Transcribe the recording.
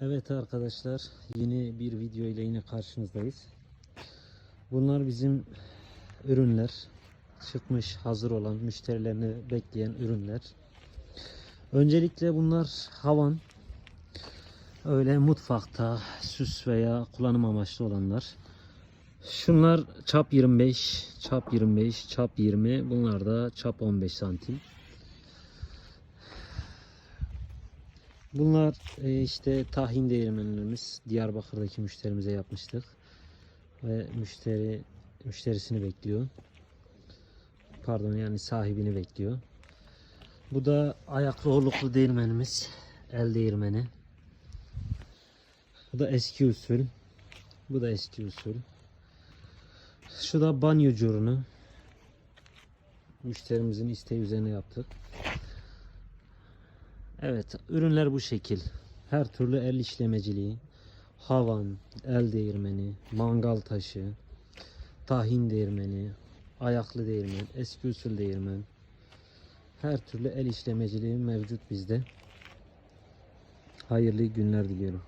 Evet arkadaşlar yeni bir video ile yine karşınızdayız. Bunlar bizim ürünler. Çıkmış hazır olan müşterilerini bekleyen ürünler. Öncelikle bunlar havan. Öyle mutfakta süs veya kullanım amaçlı olanlar. Şunlar çap 25, çap 25, çap 20. Bunlar da çap 15 santim. Bunlar e, işte tahin değirmenlerimiz Diyarbakır'daki müşterimize yapmıştık. Ve müşteri müşterisini bekliyor. Pardon yani sahibini bekliyor. Bu da ayaklı horluklu değirmenimiz. El değirmeni. Bu da eski usul. Bu da eski usul. Şu da banyo curunu. Müşterimizin isteği üzerine yaptık. Evet, ürünler bu şekil. Her türlü el işlemeciliği, havan, el değirmeni, mangal taşı, tahin değirmeni, ayaklı değirmen, eski usul değirmen. Her türlü el işlemeciliği mevcut bizde. Hayırlı günler diliyorum.